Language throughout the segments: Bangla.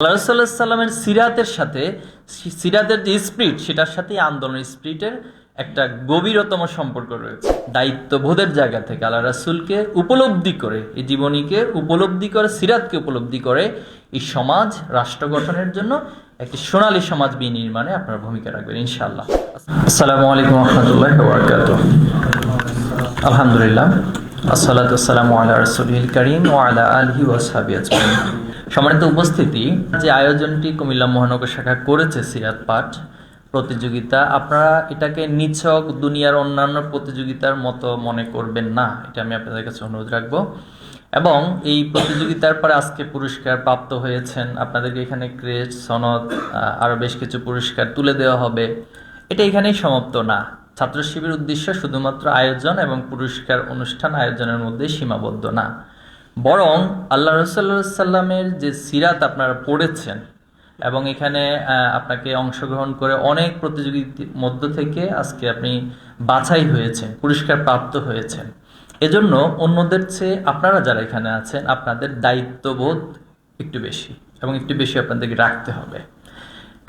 আল্লাহ সাল্লামের সিরাতের সাথে সিরাতের যে স্পিরিট সেটার সাথে এই আন্দোলনের স্পিরিটের একটা গভীরতম সম্পর্ক রয়েছে। দায়িত্ববোধের জায়গা থেকে আল্লাহ রাসুলকে উপলব্ধি করে, এই জীবনীকে উপলব্ধি করে, সিরাতকে উপলব্ধি করে, এই সমাজ রাষ্ট্র গঠনের জন্য একটি সোনালী সমাজ বিনির্মাণে আপনারা ভূমিকা রাখবেন, ইনশাআল্লাহ। আসসালামু আলাইকুম রহমতুল্লাহ আলহামদুলিল্লাহ। আসসালাতু আসসালামু আলা রাসূলিল ওয়া আলা আলিহি আজমাইন। সম্মানিত উপস্থিতি যে আয়োজনটি কুমিল্লা মহানগর শাখা করেছে সিরাত পাঠ প্রতিযোগিতা আপনারা এটাকে নিছক দুনিয়ার অন্যান্য প্রতিযোগিতার মতো মনে করবেন না এটা আমি আপনাদের কাছে অনুরোধ রাখব। এবং এই প্রতিযোগিতার পরে আজকে পুরস্কার প্রাপ্ত হয়েছেন আপনাদেরকে এখানে ক্রেস্ট সনদ আহ, আরও বেশ কিছু পুরস্কার তুলে দেওয়া হবে। এটা এখানেই সমাপ্ত না। ছাত্র শিবির উদ্দেশ্য শুধুমাত্র আয়োজন এবং পুরস্কার অনুষ্ঠান আয়োজনের মধ্যে সীমাবদ্ধ না। বরং আল্লাহ রসাল্লামের যে সিরাত আপনারা পড়েছেন এবং এখানে আপনাকে অংশগ্রহণ করে অনেক প্রতিযোগিতার মধ্য থেকে আজকে আপনি বাছাই হয়েছেন, পুরস্কার প্রাপ্ত হয়েছেন। এজন্য অন্যদের চেয়ে আপনারা যারা এখানে আছেন, আপনাদের দায়িত্ববোধ একটু বেশি এবং একটু বেশি আপনাদেরকে রাখতে হবে।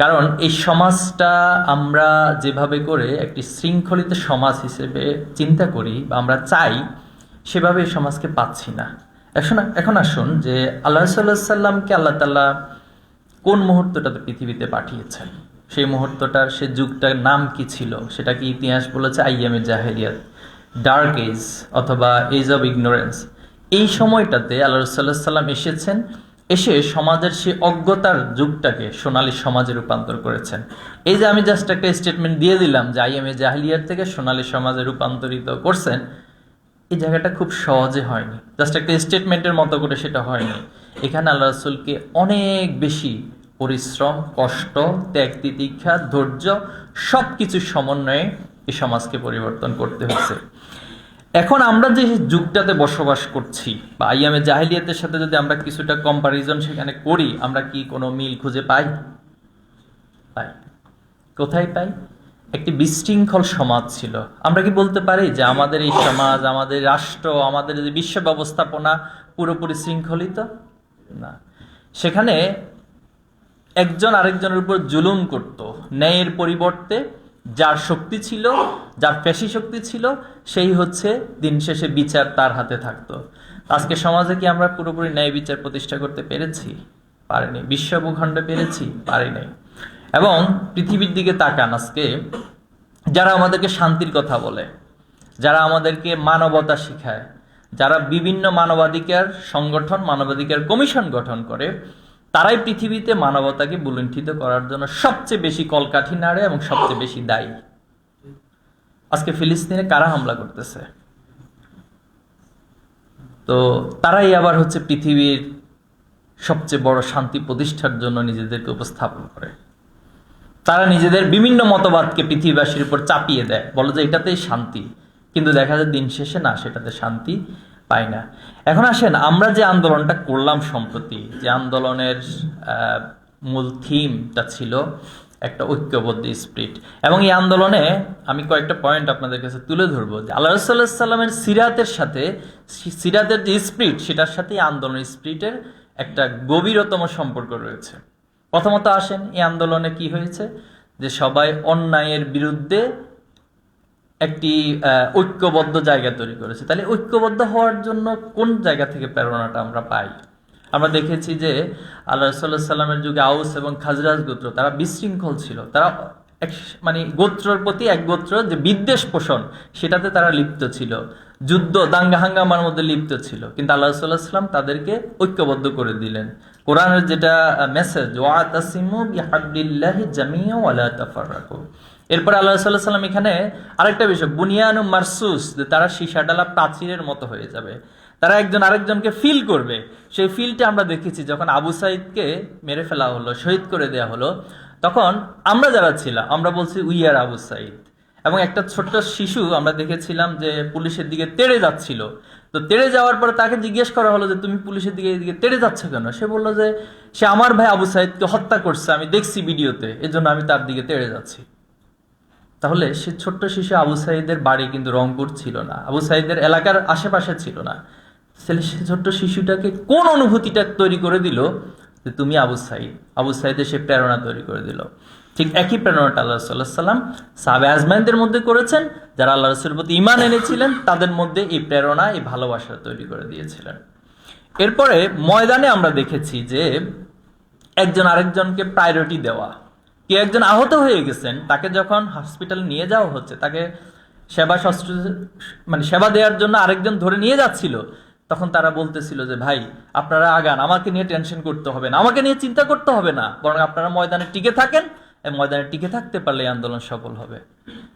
কারণ এই সমাজটা আমরা যেভাবে করে একটি শৃঙ্খলিত সমাজ হিসেবে চিন্তা করি বা আমরা চাই, সেভাবে এই সমাজকে পাচ্ছি না। এখন এখন আসুন যে আল্লাহ সাল্লাহ সাল্লামকে আল্লাহ তাল্লাহ কোন মুহূর্তটাতে পৃথিবীতে পাঠিয়েছেন? সেই মুহূর্তটার, সে যুগটার নাম কি ছিল? সেটা কি ইতিহাস বলেছে? আইয়ামে জাহেরিয়াত ডার্ক এজ অথবা এজ অব ইগনোরেন্স এই সময়টাতে আল্লাহ সাল্লাহ সাল্লাম এসেছেন, এসে সমাজের সেই অজ্ঞতার যুগটাকে সোনালী সমাজে রূপান্তর করেছেন। এই যে আমি জাস্ট একটা স্টেটমেন্ট দিয়ে দিলাম যে আইএমএ জাহিলিয়ার থেকে সোনালী সমাজে রূপান্তরিত করছেন এই জায়গাটা খুব সহজে হয়নি। জাস্ট একটা স্টেটমেন্টের মতো করে সেটা হয়নি। এখানে আল্লাহ রসুলকে অনেক বেশি পরিশ্রম, কষ্ট, ত্যাগ, তিতিক্ষা, ধৈর্য সব কিছুর সমন্বয়ে এই সমাজকে পরিবর্তন করতে হয়েছে এখন আমরা যে যুগটাতে বসবাস করছি বা আইয়ামে জাহিলিয়াতের সাথে যদি আমরা কিছুটা কম্পারিজন সেখানে করি, আমরা কি কোনো মিল খুঁজে পাই? পাই। কোথায় পাই? একটি বিশৃঙ্খল সমাজ ছিল। আমরা কি বলতে পারি যে আমাদের এই সমাজ, আমাদের রাষ্ট্র, আমাদের যে বিশ্ব ব্যবস্থাপনা পুরোপুরি শৃঙ্খলিত? না। সেখানে একজন আরেকজনের উপর জুলুম করত। ন্যায়ের পরিবর্তে যার শক্তি ছিল, যার পেশি শক্তি ছিল, সেই হচ্ছে দিন শেষে বিচার তার হাতে থাকতো। আজকে সমাজে কি আমরা পুরোপুরি ন্যায় বিচার প্রতিষ্ঠা করতে পেরেছি? পারিনি। বিশ্ব ভূখণ্ডে পেরেছি? পারিনি। এবং পৃথিবীর দিকে তাকান আজকে, যারা আমাদেরকে শান্তির কথা বলে, যারা আমাদেরকে মানবতা শিখায়, যারা বিভিন্ন মানবাধিকার সংগঠন, মানবাধিকার কমিশন গঠন করে, তারাই পৃথিবীতে মানবতাকে বুলুণ্ঠিত করার জন্য সবচেয়ে বেশি কলকাঠি নাড়ে এবং সবচেয়ে বেশি দায়ী। আজকে ফিলিস্তিনে কারা হামলা করতেছে? তো তারাই আবার হচ্ছে পৃথিবীর সবচেয়ে বড় শান্তি প্রতিষ্ঠার জন্য নিজেদেরকে উপস্থাপন করে। তারা নিজেদের বিভিন্ন মতবাদকে পৃথিবীবাসীর উপর চাপিয়ে দেয়। বলে যে এটাতেই শান্তি। কিন্তু দেখা যায় দিন শেষে না, সেটাতে শান্তি পায় না। এখন আসেন, আমরা যে আন্দোলনটা করলাম সম্প্রতি, যে আন্দোলনের মূল থিমটা ছিল একটা ঐক্যবদ্ধ স্প্রিট। এবং এই আন্দোলনে আমি কয়েকটা পয়েন্ট আপনাদের কাছে তুলে ধরবো। যে আল্লাহ সাল্লাহ সাল্লামের সিরাতের সাথে সিরাতের যে স্প্রিট, সেটার সাথে এই আন্দোলনের স্পিরিটের একটা গভীরতম সম্পর্ক রয়েছে। প্রথমত আসেন এই আন্দোলনে কি হয়েছে? যে সবাই অন্যায়ের বিরুদ্ধে একটি ঐক্যবদ্ধ জায়গা তৈরি করেছে। তাহলে ঐক্যবদ্ধ হওয়ার জন্য কোন জায়গা থেকে প্রেরণাটা আমরা পাই? আমরা দেখেছি যে আল্লাহ সাল্লাহ সাল্লামের যুগে আউস এবং খাজরাজ গোত্র, তারা বিশৃঙ্খল ছিল। তারা এক মানে গোত্রর প্রতি এক গোত্র যে বিদ্বেষ পোষণ, সেটাতে তারা লিপ্ত ছিল। যুদ্ধ দাঙ্গা হাঙ্গামার মধ্যে লিপ্ত ছিল। কিন্তু আল্লাহ সাল্লাহ সাল্লাম তাদেরকে ঐক্যবদ্ধ করে দিলেন। কোরআনের যেটা মেসেজ ওয়াতাসিমু বিহাবলিল্লাহি জামিয়া ওয়ালা তাফাররাকু এরপরে আল্লাহ সাল্লাহ সাল্লাম এখানে আরেকটা বিষয়, বুনিয়ানু মারসুস তারা সীসাডালা প্রাচীরের মতো হয়ে যাবে। তারা একজন আরেকজনকে ফিল করবে। সেই ফিলটা আমরা দেখেছি যখন আবু সাইদকে মেরে ফেলা হলো, শহীদ করে দেওয়া হলো, তখন আমরা যারা ছিলাম, আমরা বলছি, উই আর আবু সাইদ এবং একটা ছোট্ট শিশু আমরা দেখেছিলাম যে পুলিশের দিকে তেড়ে যাচ্ছিল। তো তেড়ে যাওয়ার পরে তাকে জিজ্ঞেস করা হলো যে, তুমি পুলিশের দিকে এদিকে তেড়ে যাচ্ছ কেন? সে বলল যে, সে আমার ভাই আবু সাইদকে হত্যা করছে, আমি দেখছি ভিডিওতে, এজন্য আমি তার দিকে তেড়ে যাচ্ছি। তাহলে সে ছোট্ট শিশু আবু সাইদের বাড়ি কিন্তু রংপুর ছিল না, আবু সাইদের এলাকার আশেপাশে ছিল না। তাহলে সে ছোট্ট শিশুটাকে কোন অনুভূতিটা তৈরি করে দিল? যে, তুমি আবু সাইদ। আবু সাইদে সে প্রেরণা তৈরি করে দিল। ঠিক একই প্রেরণাটা আল্লাহ সাল্লাহ সাল্লাম সাহাবে আজমাইনদের মধ্যে করেছেন, যারা আল্লাহ রসুলের প্রতি ইমান এনেছিলেন, তাদের মধ্যে এই প্রেরণা, এই ভালোবাসা তৈরি করে দিয়েছিলেন। এরপরে ময়দানে আমরা দেখেছি যে একজন আরেকজনকে প্রায়োরিটি দেওয়া। কে একজন আহত হয়ে গেছেন, তাকে যখন হসপিটাল নিয়ে যাওয়া হচ্ছে, তাকে সেবা মানে সেবা দেওয়ার জন্য আরেকজন ধরে নিয়ে যাচ্ছিল, তখন তারা বলতেছিল যে, ভাই, আপনারা আগান, আমাকে নিয়ে টেনশন করতে হবে না, আমাকে নিয়ে চিন্তা করতে হবে না, বরং আপনারা ময়দানে টিকে থাকেন ময়দানে টিকে থাকতে পারলে আন্দোলন সফল হবে।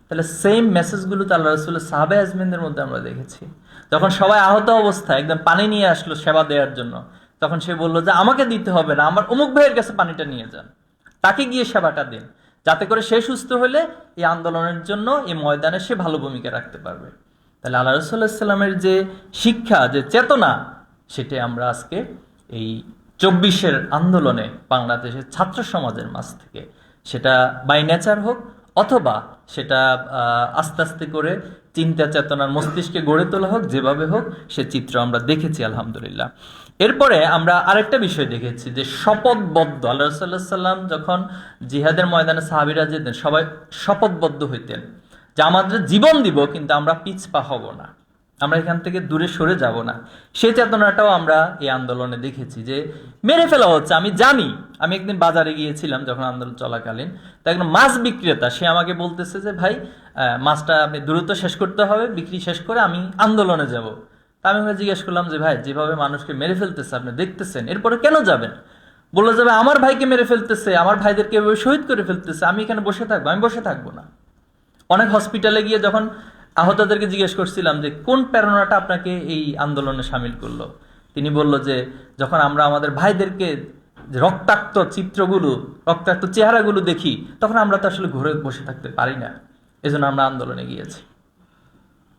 তাহলে সেম মেসেজগুলো তো আল্লাহ রসুল্লাহ সাহাবে আজমিনদের মধ্যে আমরা দেখেছি। যখন সবাই আহত অবস্থায় একদম পানি নিয়ে আসলো সেবা দেওয়ার জন্য, তখন সে বলল যে, আমাকে দিতে হবে না, আমার অমুক ভাইয়ের কাছে পানিটা নিয়ে যান। তাকে গিয়ে সেবাটা দিন। যাতে করে সে সুস্থ হলে এই আন্দোলনের জন্য এই ময়দানে সে ভালো ভূমিকা রাখতে পারবে। তাহলে আল্লাহ রসুল্লাহামের যে শিক্ষা, যে চেতনা সেটা আমরা আজকে এই চব্বিশের আন্দোলনে বাংলাদেশের ছাত্র সমাজের মাঝ থেকে সেটা বাই নেচার হোক অথবা সেটা আস্তে আস্তে করে চিন্তা চেতনার মস্তিষ্কে গড়ে তোলা হোক, যেভাবে হোক, সে চিত্র আমরা দেখেছি, আলহামদুলিল্লাহ। এরপরে আমরা আরেকটা বিষয় দেখেছি যে শপথবদ্ধ আল্লাহ রসাল্লাহ সাল্লাম যখন জিহাদের ময়দানে সাহাবিরা যেতেন, সবাই শপথবদ্ধ হইতেন যে আমাদের জীবন দিব, কিন্তু আমরা পিছপা হব না। আমরা এখান থেকে দূরে সরে যাব না। সেই চেতনাটাও আমরা এই আন্দোলনে দেখেছি যে মেরে ফেলা হচ্ছে। আমি জানি, আমি একদিন বাজারে গিয়েছিলাম যখন আন্দোলন চলাকালীন। তো একজন মাছ বিক্রেতা, সে আমাকে বলতেছে যে, ভাই মাছটা আপনি দ্রুত শেষ করতে হবে, বিক্রি শেষ করে আমি আন্দোলনে যাব। তা আমি জিজ্ঞেস করলাম যে, ভাই, যেভাবে মানুষকে মেরে ফেলতেছে, আপনি দেখতেছেন, এরপরে কেন যাবেন? বলল যাবে আমার ভাইকে মেরে ফেলতেছে, আমার ভাইদেরকে এভাবে শহীদ করে ফেলতেছে, আমি এখানে বসে থাকব, আমি বসে থাকব না। অনেক হসপিটালে গিয়ে যখন আহতদেরকে জিজ্ঞেস করছিলাম যে, কোন প্রেরণাটা আপনাকে এই আন্দোলনে সামিল করল? তিনি বলল যে, যখন আমরা আমাদের ভাইদেরকে রক্তাক্ত চিত্রগুলো, রক্তাক্ত চেহারাগুলো দেখি, তখন আমরা তো আসলে ঘুরে বসে থাকতে পারি না। এজন্য আমরা আন্দোলনে গিয়েছি।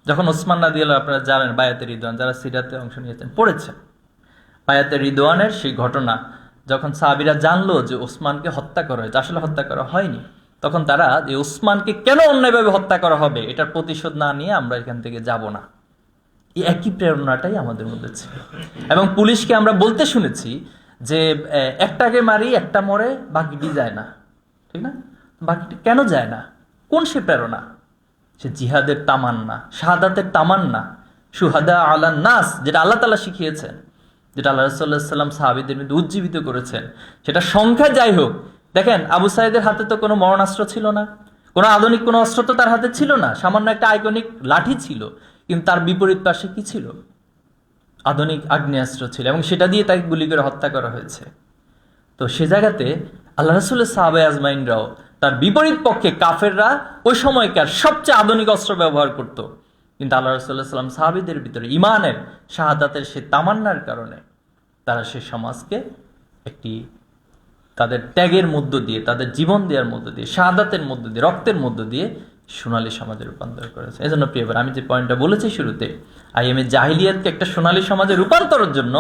যখন ওসমান নাদি আপনারা জানেন বায়াতের রিদওয়ান, যারা সিরাতে অংশ নিয়েছেন, পড়েছেন। বায়াতের রিদওয়ানের সেই ঘটনা, যখন সাহাবিরা জানলো যে ওসমানকে হত্যা করা হয়েছে, আসলে হত্যা করা হয়নি তখন তারা যে ওসমানকে কেন অন্যায়ভাবে হত্যা করা হবে, এটার প্রতিশোধ না নিয়ে আমরা এখান থেকে যাব না। এই একই প্রেরণাটাই আমাদের মধ্যে ছিল। এবং পুলিশকে আমরা বলতে শুনেছি যে একটাকে মারি, একটা মরে, বাকিটি যায় না। ঠিক না? বাকিটি কেন যায় না? কোন সে প্রেরণা? সে জিহাদের তামান্না, শাহাদাতের তামান্না, সুহাদা আলা নাস, যেটা আল্লাহ তালা শিখিয়েছেন, যেটা আল্লাহ রসল্লাহ সাল্লাম সাহাবিদের মধ্যে উজ্জীবিত করেছেন। সেটা সংখ্যা যাই হোক দেখেন, আবু সাইদের হাতে তো কোনো মরণাস্ত্র ছিল না। কোনো আধুনিক কোনো অস্ত্র তো তার হাতে ছিল না। সামান্য একটা আইকনিক লাঠি ছিল, কিন্তু তার বিপরীত পাশে কি ছিল? আধুনিক আগ্নেয়াস্ত্র ছিল, এবং সেটা দিয়ে তাকে গুলি করে হত্যা করা হয়েছে। তো সে জায়গাতে আল্লাহ রসুলের সাহাবে আজমাইনরাও তার বিপরীত পক্ষে কাফেররা ওই সময়কার সবচেয়ে আধুনিক অস্ত্র ব্যবহার করত। কিন্তু আল্লাহ রসুল্লাহ সাল্লাম সাহাবিদের ভিতরে ইমানের শাহাদাতের সে তামান্নার কারণে তারা সে সমাজকে একটি তাদের ত্যাগের মধ্য দিয়ে, তাদের জীবন দেওয়ার মধ্য দিয়ে, শাহাদাতের মধ্য দিয়ে, রক্তের মধ্য দিয়ে সোনালী সমাজে রূপান্তর করেছে। এই জন্য প্রিয়বার আমি যে পয়েন্টটা বলেছি শুরুতে আইএমএ জাহিলিয়াতকে একটা সোনালী সমাজে রূপান্তরের জন্য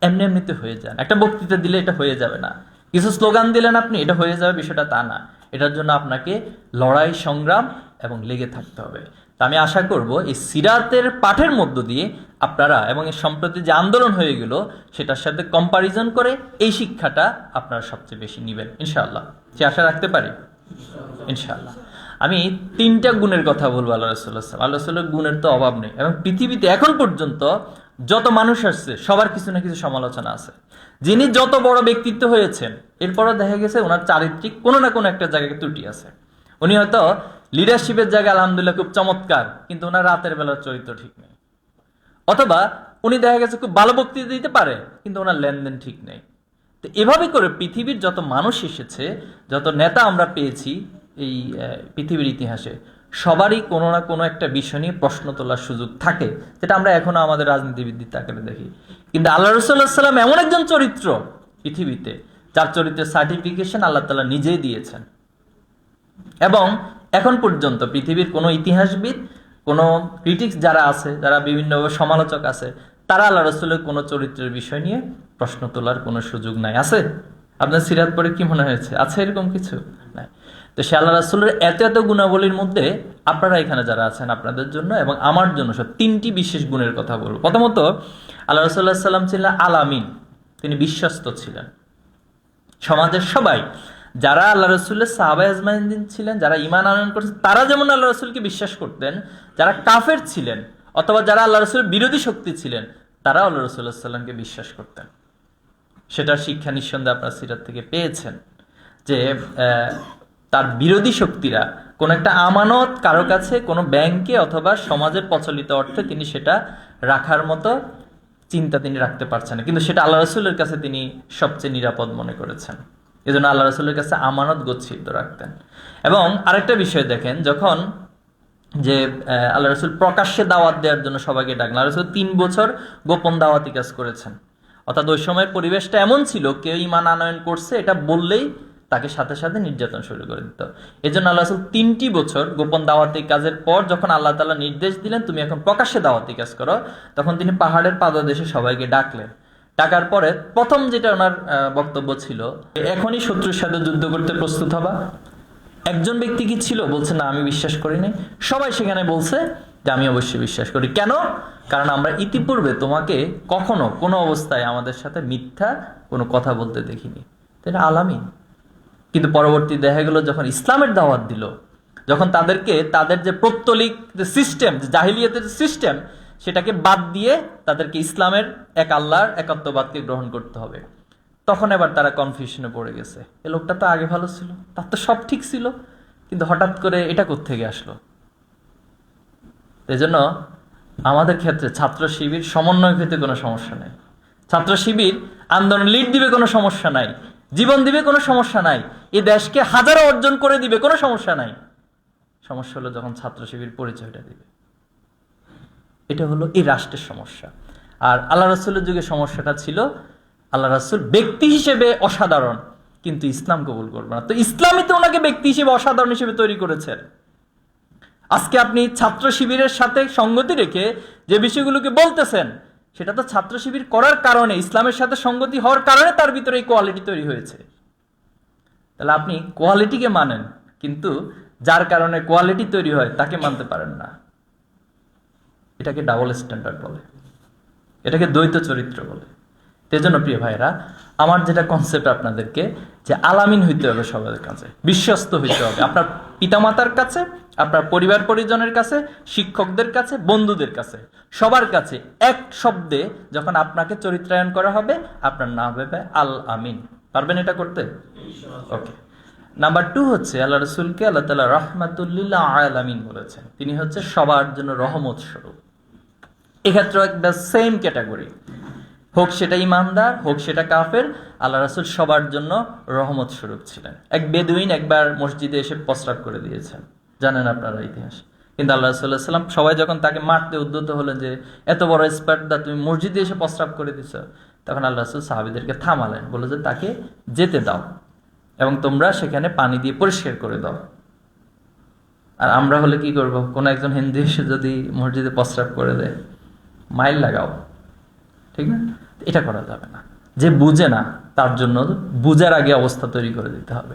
এমনি এমনিতে হয়ে যান। একটা বক্তৃতা দিলে এটা হয়ে যাবে না। কিছু স্লোগান দিলেন আপনি, এটা হয়ে যাবে, বিষয়টা তা না। এটার জন্য আপনাকে লড়াই, সংগ্রাম এবং লেগে থাকতে হবে। তা আমি আশা করব, এই সিরাতের পাঠের মধ্য দিয়ে আপনারা এবং এই সম্প্রতি যে আন্দোলন হয়ে গেল, সেটার সাথে কম্পারিজন করে এই শিক্ষাটা আপনারা সবচেয়ে বেশি নেবেন, ইনশাআল্লাহ। সে আশা রাখতে পারি? ইনশাআল্লাহ। আমি তিনটা গুণের কথা বলব আল্লাহ রসুল্লাহ আল্লাহ রসুল্লাহ গুণের তো অভাব নেই এবং পৃথিবীতে এখন পর্যন্ত যত মানুষ আসছে, সবার কিছু না কিছু সমালোচনা আছে। যিনি যত বড় ব্যক্তিত্ব হয়েছেন, এরপরও দেখা গেছে ওনার চারিত্রিক কোনো না কোনো একটা জায়গায় ত্রুটি আছে। উনি হয়তো লিডারশিপের জায়গায় আলহামদুলিল্লাহ খুব চমৎকার, কিন্তু ওনার রাতের বেলার চরিত্র ঠিক নেই। অথবা উনি দেখা গেছে খুব ভালো বক্তৃতা দিতে পারে, কিন্তু ওনার লেনদেন ঠিক নেই। তো এভাবে করে পৃথিবীর যত মানুষ এসেছে, যত নেতা আমরা পেয়েছি এই পৃথিবীর ইতিহাসে, সবারই কোনো না কোনো একটা বিষয় নিয়ে প্রশ্ন তোলার সুযোগ থাকে, যেটা আমরা এখনও আমাদের রাজনীতিবিদদের আকারে দেখি। কিন্তু আল্লাহ রসুল্লাহ সাল্লাম এমন একজন চরিত্র পৃথিবীতে, যার চরিত্রের সার্টিফিকেশন আল্লাহ তালা নিজেই দিয়েছেন। এবং এখন পর্যন্ত পৃথিবীর কোনো ইতিহাসবিদ কোনো ক্রিটিক্স যারা আছে, যারা বিভিন্ন সমালোচক আছে, তারা আল্লাহ রসুলের কোনো চরিত্রের বিষয় নিয়ে প্রশ্ন তোলার কোনো সুযোগ নাই। আছে? আপনার সিরাত পরে কি মনে হয়েছে? আছে এরকম কিছু? নাই। তো সে আল্লাহ রাসুলের এত এত গুণাবলীর মধ্যে আপনারা এখানে যারা আছেন আপনাদের জন্য এবং আমার জন্য সব তিনটি বিশেষ গুণের কথা বলব। প্রথমত, আল্লাহ রসুল্লাহ সাল্লাম ছিলেন আলামিন। তিনি বিশ্বস্ত ছিলেন। সমাজের সবাই যারা আল্লাহ রসুল্লের সাহাবা আজমাইন্দিন ছিলেন, যারা ইমান আনয়ন করছেন, তারা যেমন আল্লাহ রসুলকে বিশ্বাস করতেন, যারা কাফের ছিলেন, অথবা যারা আল্লাহ রসুলের বিরোধী শক্তি ছিলেন, তারা আল্লাহ রসুল্লাহ সাল্লামকে বিশ্বাস করতেন। সেটার শিক্ষা নিঃসন্দেহে আপনার সিরাত থেকে পেয়েছেন যে তার বিরোধী শক্তিরা কোন একটা আমানত কারও কাছে, কোনো ব্যাংকে অথবা সমাজের প্রচলিত অর্থে তিনি সেটা রাখার মতো চিন্তা তিনি রাখতে পারছেন কিন্তু সেটা আল্লাহ রসুলের কাছে তিনি সবচেয়ে নিরাপদ মনে করেছেন। এই জন্য আল্লাহ রসুলের কাছে আমানত গচ্ছিত রাখতেন। এবং আরেকটা বিষয় দেখেন, যখন যে আল্লাহ রসুল প্রকাশ্যে দাওয়াত দেওয়ার জন্য সবাইকে ডাকলেন, আল্লাহ রসুল তিন বছর গোপন দাওয়াতি কাজ করেছেন। অর্থাৎ ওই সময়ের পরিবেশটা এমন ছিল, কেউ ইমান আনয়ন করছে, এটা বললেই তাকে সাথে সাথে নির্যাতন শুরু করে দিত। এই জন্য আল্লাহ রসুল তিনটি বছর গোপন দাওয়াতি কাজের পর যখন আল্লাহ তালা নির্দেশ দিলেন, তুমি এখন প্রকাশ্যে দাওয়াতি কাজ করো, তখন তিনি পাহাড়ের পাদদেশে সবাইকে ডাকলেন। ডাকার পরে প্রথম যেটা ওনার বক্তব্য ছিল, এখনই শত্রুর সাথে যুদ্ধ করতে প্রস্তুত হবা। একজন ব্যক্তি কি ছিল? বলছে, না, আমি বিশ্বাস করি নাই সবাই সেখানে বলছে যে, আমি অবশ্যই বিশ্বাস করি। কেন? কারণ আমরা ইতিপূর্বে তোমাকে কখনো কোনো অবস্থায় আমাদের সাথে মিথ্যা কোনো কথা বলতে দেখিনি। এটা আলামিন কিন্তু পরবর্তী দেখা গেল, যখন ইসলামের দাওয়াত দিল, যখন তাদেরকে তাদের যে প্রত্যলিক যে সিস্টেম জাহিলিয়াতের সিস্টেম সেটাকে বাদ দিয়ে তাদেরকে ইসলামের এক আল্লাহর একাত্মবাদকে গ্রহণ করতে হবে। তখন এবার তারা কনফিউশনে পড়ে গেছে। এ লোকটা তো আগে ভালো ছিল, তার তো সব ঠিক ছিল, কিন্তু হঠাৎ করে এটা থেকে আসলো? এই জন্য আমাদের ক্ষেত্রে ছাত্র শিবির সমন্বয় ক্ষেত্রে কোনো সমস্যা নেই। ছাত্র শিবির আন্দোলন লিড দিবে কোনো সমস্যা নাই, জীবন দিবে কোনো সমস্যা নাই, এ দেশকে হাজারো অর্জন করে দিবে কোনো সমস্যা নাই। সমস্যা হলো যখন ছাত্র শিবির পরিচয়টা দিবে। এটা হলো এই রাষ্ট্রের সমস্যা। আর আল্লাহ রাসুলের যুগে সমস্যাটা ছিল, আল্লাহ রাসুল ব্যক্তি হিসেবে অসাধারণ, কিন্তু ইসলাম কবুল করবে না। তো ইসলামই তো ওনাকে ব্যক্তি হিসেবে অসাধারণ হিসেবে তৈরি করেছেন। আজকে আপনি ছাত্র শিবিরের সাথে সঙ্গতি রেখে যে বিষয়গুলোকে বলতেছেন, সেটা তো ছাত্র শিবির করার কারণে, ইসলামের সাথে সঙ্গতি হওয়ার কারণে তার ভিতরে এই কোয়ালিটি তৈরি হয়েছে। তাহলে আপনি কোয়ালিটিকে মানেন, কিন্তু যার কারণে কোয়ালিটি তৈরি হয়, তাকে মানতে পারেন না। এটাকে ডাবল স্ট্যান্ডার্ড বলে। এটাকে দ্বৈত চরিত্র বলে। জন্য প্রিয় ভাইরা আমার যেটা কনসেপ্ট আপনাদেরকে যে আলামিন হইতে হবে সবার কাছে বিশ্বস্ত হইতে হবে। আপনার পিতামাতার কাছে আপনার পরিবার পরিজনের কাছে শিক্ষকদের কাছে বন্ধুদের কাছে সবার কাছে এক শব্দে যখন আপনাকে চরিত্রায়ন করা হবে আপনার নাম হবে আল আমিন পারবেন এটা করতে? ওকে। নাম্বার টু হচ্ছে আল্লাহ রসুলকে আল্লাহ তালা রহমাতুল্লিল্লাহ আলামিন বলেছেন। তিনি হচ্ছে সবার জন্য রহমত স্বরূপ। এক্ষেত্রে একটা সেম ক্যাটাগরি হোক সেটা ইমানদার, হোক সেটা কাফের, আল্লাহ রাসুল সবার জন্য রহমত স্বরূপ ছিলেন। এক বেদুইন একবার মসজিদে এসে প্রস্রাব করে দিয়েছেন। জানেন আপনারা ইতিহাস। কিন্তু আল্লাহ রাসুল্লাহ সাল্লাম সবাই যখন তাকে মারতে উদ্যত হলেন যে, এত বড় স্পার্টদা তুমি মসজিদে এসে প্রস্রাব করে দিছ? তখন আল্লাহ রাসুল সাহাবিদেরকে থামালেন। বলে যে, তাকে যেতে দাও এবং তোমরা সেখানে পানি দিয়ে পরিষ্কার করে দাও। আর আমরা হলে কি করব? কোনো একজন হিন্দু এসে যদি মসজিদে প্রস্রাব করে দেয় মাইল লাগাও। ঠিক না? এটা করা যাবে না। যে বুঝে না, তার জন্য বুঝার আগে অবস্থা তৈরি করে দিতে হবে।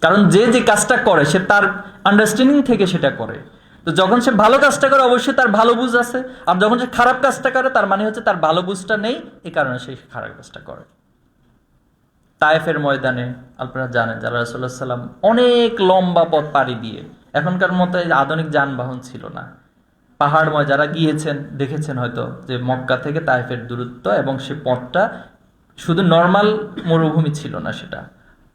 কারণ যে যে কাজটা করে, সে তার আন্ডারস্ট্যান্ডিং থেকে সেটা করে। তো যখন সে ভালো কাজটা করে, অবশ্যই তার ভালো বুঝ আছে। আর যখন সে খারাপ কাজটা করে, তার মানে হচ্ছে তার ভালো বুঝটা নেই এই কারণে সে খারাপ কাজটা করে। তায়েফের ময়দানে আপনারা জানেন জাল্লাহ রাসুল্লাহ সাল্লাম অনেক লম্বা পথ পাড়ি দিয়ে, এখনকার মতো আধুনিক যানবাহন ছিল না। পাহাড়ময় যারা গিয়েছেন, দেখেছেন হয়তো যে মক্কা থেকে তাইফের দূরত্ব এবং সে পথটা শুধু নর্মাল মরুভূমি ছিল না সেটা।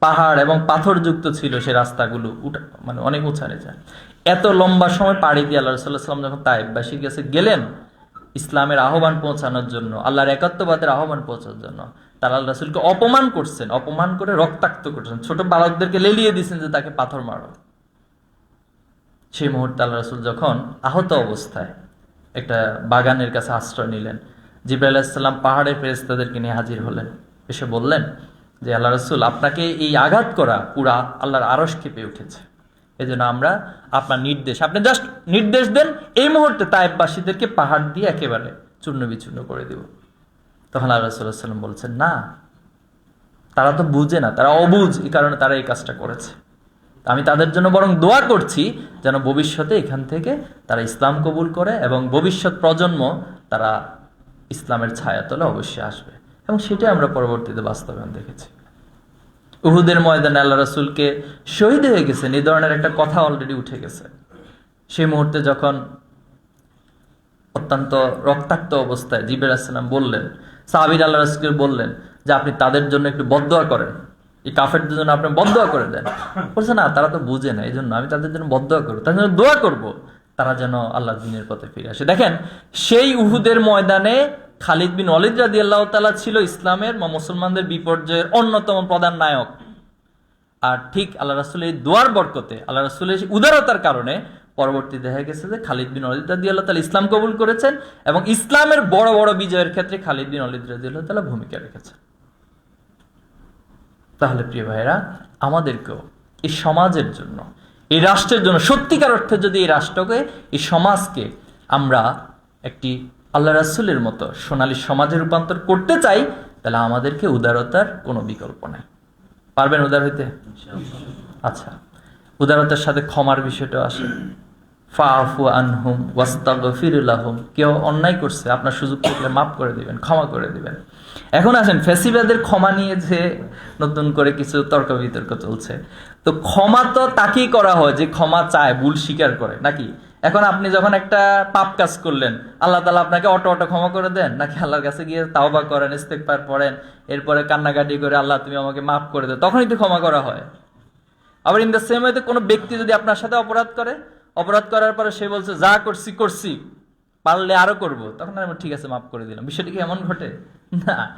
পাহাড় এবং পাথরযুক্ত ছিল সে রাস্তাগুলো, উঠা মানে অনেক উঁচারে যায় এত লম্বা সময় পাড়ি দিয়ে আল্লাহ সাল্লাম যখন তাইফবাসীর কাছে গেলেন, ইসলামের আহ্বান পৌঁছানোর জন্য, আল্লাহর একাত্মবাদের আহ্বান পৌঁছানোর জন্য, তারা আল্লাহ রাসুলকে অপমান করছেন, অপমান করে রক্তাক্ত করছেন। ছোট বালকদেরকে লেলিয়ে দিয়েছেন যে তাকে পাথর মারো। সেই মুহূর্তে আল্লাহ রসুল যখন আহত অবস্থায় একটা বাগানের কাছে আশ্রয় নিলেন, জিব্রাইল আলাহিসাল্লাম পাহাড়ের ফেরেস্তাদেরকে নিয়ে হাজির হলেন। এসে বললেন যে, আল্লাহ রসুল, আপনাকে এই আঘাত করা পুরা আল্লাহর আরস কেঁপে উঠেছে। এই জন্য আমরা আপনার নির্দেশ, আপনি জাস্ট নির্দেশ দেন, এই মুহূর্তে তাইববাসীদেরকে পাহাড় দিয়ে একেবারে চূর্ণ বিচূর্ণ করে দিব। তখন আল্লাহ রসুল্লাহ সাল্লাম বলছেন, না, তারা তো বুঝে না, তারা অবুঝ, এই কারণে তারা এই কাজটা করেছে। আমি তাদের জন্য বরং দোয়া করছি যেন ভবিষ্যতে এখান থেকে তারা ইসলাম কবুল করে এবং ভবিষ্যৎ প্রজন্ম তারা ইসলামের ছায়াতলে অবশ্যই আসবে। এবং সেটাই আমরা পরবর্তীতে বাস্তবায়ন দেখেছি। উহুদের ময়দানে আল্লাহ রসুলকে শহীদ হয়ে গেছেন এই ধরনের একটা কথা অলরেডি উঠে গেছে। সেই মুহূর্তে যখন অত্যন্ত রক্তাক্ত অবস্থায় জিবের আসসালাম বললেন, সাহাবির আল্লাহ রাসুলকে বললেন যে, আপনি তাদের জন্য একটু বদোয়া করেন। এই কাফেরদের জন্য আপনি বদোয়া করে দেন। বলছে, না, তারা তো বুঝে না এই জন্য আমি তাদের জন্য বদোয়া করব। তাদের জন্য দোয়া করব। তারা যেন আল্লাহ দিনের পথে ফিরে আসে। দেখেন, সেই উহুদের ময়দানে খালিদ বিন অলিদ রাদি আল্লাহ তালা ছিল ইসলামের বা মুসলমানদের বিপর্যয়ের অন্যতম প্রধান নায়ক। আর ঠিক আল্লাহ রাসুলের এই দোয়ার বরকতে আল্লাহ রাসুলের উদারতার কারণে পরবর্তী দেখা গেছে যে খালিদ বিন অলিদ রাদি আল্লাহ তালা ইসলাম কবুল করেছেন এবং ইসলামের বড় বড় বিজয়ের ক্ষেত্রে খালিদ বিন অলিদ রাদি আল্লাহ তালা ভূমিকা রেখেছেন। তাহলে প্রিয় ভাইরা আমাদেরকেও এই সমাজের জন্য, এই রাষ্ট্রের জন্য, সত্যিকার অর্থে যদি এই রাষ্ট্রকে, এই সমাজকে আমরা একটি আল্লাহ রাসুলের মতো সোনালী সমাজে রূপান্তর করতে চাই, তাহলে আমাদেরকে উদারতার কোনো বিকল্প নাই। পারবেন উদার হইতে? আচ্ছা উদারতার সাথে ক্ষমার বিষয়টাও আসে। ফাফু আনহুম ওয়াস্তাগফিরুল্লাহুম কেউ অন্যায় করছে, আপনার সুযোগ থাকলে মাফ করে দিবেন, ক্ষমা করে দিবেন। এখন আসেন, ফেসিবাদের ক্ষমা নিয়ে যে নতুন করে কিছু তর্ক বিতর্ক চলছে। তো ক্ষমা তো তাকেই করা হয় যে ক্ষমা চায়, ভুল স্বীকার করে, নাকি? এখন আপনি যখন একটা পাপ কাজ করলেন, আল্লাহ তালা আপনাকে অটো অটো ক্ষমা করে দেন? নাকি আল্লাহর কাছে গিয়ে তাওবা করেন ইস্তেকবার পড়েন, এরপরে কান্নাকাটি করে আল্লাহ তুমি আমাকে মাফ করে দেয় তখনই তো ক্ষমা করা হয়। আবার ইন দ্য সেম ওয়েতে কোনো ব্যক্তি যদি আপনার সাথে অপরাধ করে অপরাধ করার পরে সে বলছে, যা করছি করছি। পারলে আরও করব। তখন আমি ঠিক আছে, মাফ করে দিলাম। বিষয়টা কি এমন ঘটে? না।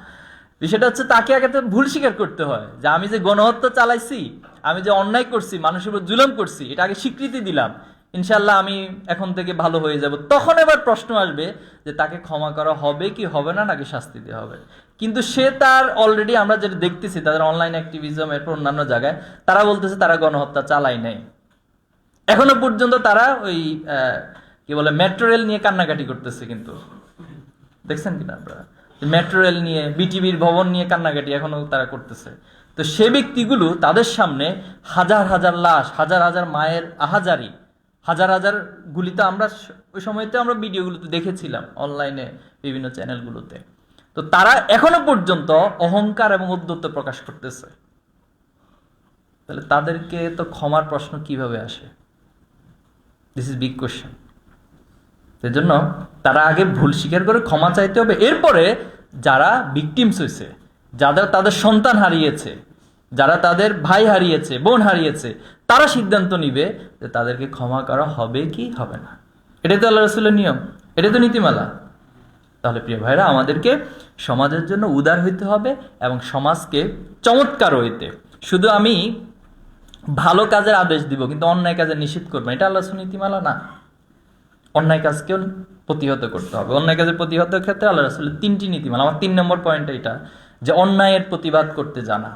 বিষয়টা হচ্ছে, তাকে আগে তো ভুল স্বীকার করতে হয়। যে আমি যে গণহত্যা চালাইছি, আমি যে অন্যায় করছি, মানুষের উপর জুলম করছি, এটা আগে স্বীকৃতি দিলাম। ইনশাল্লাহ আমি এখন থেকে ভালো হয়ে যাব। তখন এবার প্রশ্ন আসবে যে, তাকে ক্ষমা করা হবে কি হবে না, নাকি শাস্তি দেওয়া হবে? কিন্তু সে তার অলরেডি আমরা যেটা দেখতেছি, তাদের অনলাইন অ্যাক্টিভিজম এরপর অন্যান্য জায়গায়, তারা বলতেছে তারা গণহত্যা চালাই নাই। এখনও পর্যন্ত তারা ওই কি বলে মেট্রো রেল নিয়ে কান্নাকাটি করতেছে কিন্তু। দেখছেন কিনা আপনারা? মেট্রো রেল নিয়ে বিটিভির ভবন নিয়ে কান্নাকাটি এখনও তারা করতেছে। তো সে ব্যক্তিগুলো তাদের সামনে হাজার হাজার লাশ, হাজার হাজার মায়ের আহাজারি, হাজার হাজার গুলিতে আমরা স- ওই সময়তে আমরা ভিডিওগুলোতে দেখেছিলাম অনলাইনে বিভিন্ন চ্যানেলগুলোতে তো তারা এখনও পর্যন্ত অহংকার এবং উদ্যত্ত প্রকাশ করতেছে। তাহলে তাদেরকে তো ক্ষমার প্রশ্ন কীভাবে আসে? দিস ইজ বিগ কোয়েশ্চেন জন্য তারা আগে ভুল স্বীকার করে ক্ষমা চাইতে হবে। এরপরে যারা ভিকটিমস হয়েছে যাদের তাদের সন্তান হারিয়েছে, যারা তাদের ভাই হারিয়েছে, বোন হারিয়েছে, তারা সিদ্ধান্ত নিবে যে তাদেরকে ক্ষমা করা হবে কি হবে না। এটাই তো আল্লাহ রসুলের নিয়ম। এটাই তো নীতিমালা। তাহলে প্রিয় ভাইরা, আমাদেরকে সমাজের জন্য উদার হইতে হবে এবং সমাজকে চমৎকার হইতে। শুধু আমি ভালো কাজের আদেশ দিব, কিন্তু অন্যায় কাজে নিষেধ করব এটা আল্লাহ নীতিমালা না। অন্যায় কাজকেও প্রতিহত করতে হবে। অন্যায় কাজের প্রতিহত ক্ষেত্রে আল্লাহ রাসুলের তিনটি নীতিমালা। আমার তিন নম্বর পয়েন্ট এটা, যে অন্যায়ের প্রতিবাদ করতে জানা।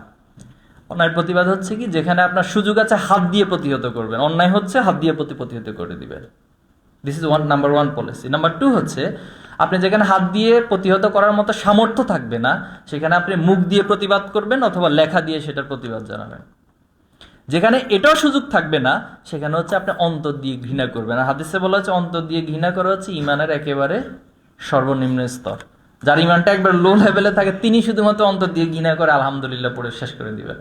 অন্যায়ের প্রতিবাদ হচ্ছে কি? যেখানে আপনার সুযোগ আছে হাত দিয়ে প্রতিহত করবেন। অন্যায় হচ্ছে হাত দিয়ে প্রতি প্রতিহত করে দিবেন। This is one number one policy number two হচ্ছে, আপনি যেখানে হাত দিয়ে প্রতিহত করার মতো সামর্থ্য থাকবে না, সেখানে আপনি মুখ দিয়ে প্রতিবাদ করবেন অথবা লেখা দিয়ে সেটার প্রতিবাদ জানাবেন। যেখানে এটাও সুযোগ থাকবে না, সেখানে হচ্ছে আপনি অন্তর দিয়ে ঘৃণা করবেন। হাদিসে বলা হচ্ছে, অন্তর দিয়ে ঘৃণা করা হচ্ছে ইমানের একেবারে সর্বনিম্ন স্তর। যার ইমানটা একবার লো লেভেলে থাকে, তিনি শুধুমাত্র অন্তর দিয়ে ঘৃণা করে আলহামদুলিল্লাহ পড়ে শেষ করে দিবেন।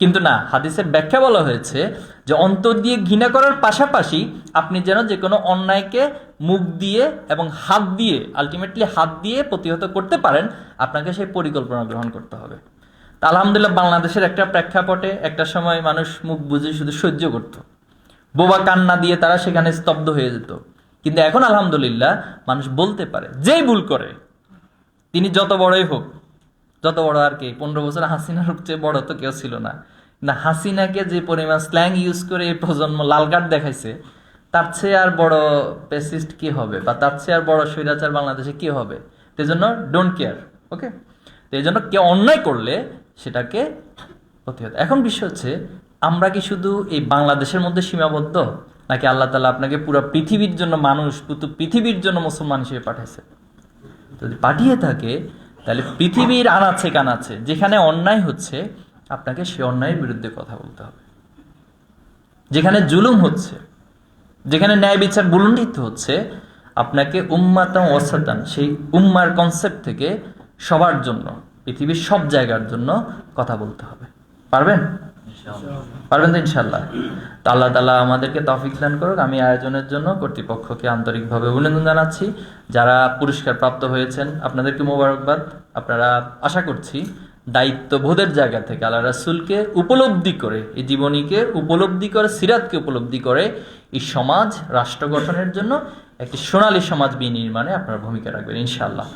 কিন্তু না, হাদিসের ব্যাখ্যা বলা হয়েছে যে অন্তর দিয়ে ঘৃণা করার পাশাপাশি আপনি যেন যে কোনো অন্যায়কে মুখ দিয়ে এবং হাত দিয়ে আলটিমেটলি হাত দিয়ে প্রতিহত করতে পারেন, আপনাকে সেই পরিকল্পনা গ্রহণ করতে হবে। আলহামদুলিল্লাহ বাংলাদেশের একটা প্রেক্ষাপটে একটা সময় মানুষ মুখ বুঝে শুধু সহ্য করত। বোবা কান্না দিয়ে তারা সেখানে স্তব্ধ হয়ে যেত। কিন্তু এখন আলহামদুলিল্লাহ মানুষ বলতে পারে, যেই ভুল করে, তিনি যত বড়ই হোক, যত বড় আর কি, পনেরো বছর হাসিনার চেয়ে বড় তো কেউ ছিল না। না হাসিনাকে যে পরিমাণ স্ল্যাং ইউজ করে এই প্রজন্ম লাল কার্ড দেখাইছে, তার চেয়ে আর বড় পেসিস্ট কি হবে? বা তার চেয়ে আর বড় স্বৈরাচার বাংলাদেশে কি হবে? সেই জন্য ডোন্ট কেয়ার ওকে তো এই জন্য কেউ অন্যায় করলে সেটাকে প্রতিহত। এখন বিষয় হচ্ছে, আমরা কি শুধু এই বাংলাদেশের মধ্যে সীমাবদ্ধ? নাকি আল্লাহ তালা আপনাকে পুরো পৃথিবীর জন্য মানুষ, পুরো পৃথিবীর জন্য মুসলমান হিসেবে পাঠাইছে? যদি পাঠিয়ে থাকে, তাহলে পৃথিবীর আনাচ্ছে কানাচ্ছে যেখানে অন্যায় হচ্ছে, আপনাকে সে অন্যায়ের বিরুদ্ধে কথা বলতে হবে। যেখানে জুলুম হচ্ছে, যেখানে ন্যায় বিচার বুলন্ডিত হচ্ছে, আপনাকে উম্মাতাম ওয়াসাতান, সেই উম্মার কনসেপ্ট থেকে সবার জন্য পৃথিবীর সব জায়গার জন্য কথা বলতে হবে। পারবেন? পারবেন তো ইনশাল্লাহ তো আল্লাহ তালা আমাদেরকে তফিক দান করুক। আমি আয়োজনের জন্য কর্তৃপক্ষকে আন্তরিকভাবে অভিনন্দন জানাচ্ছি। যারা পুরস্কার প্রাপ্ত হয়েছেন আপনাদেরকে মোবারকবাদ। আপনারা আশা করছি দায়িত্ববোধের জায়গা থেকে আল্লাহ রাসুলকে উপলব্ধি করে এই জীবনীকে উপলব্ধি করে সিরাতকে উপলব্ধি করে এই সমাজ রাষ্ট্র গঠনের জন্য একটি সোনালী সমাজ বিনির্মাণে আপনারা ভূমিকা রাখবেন ইনশাআল্লাহ।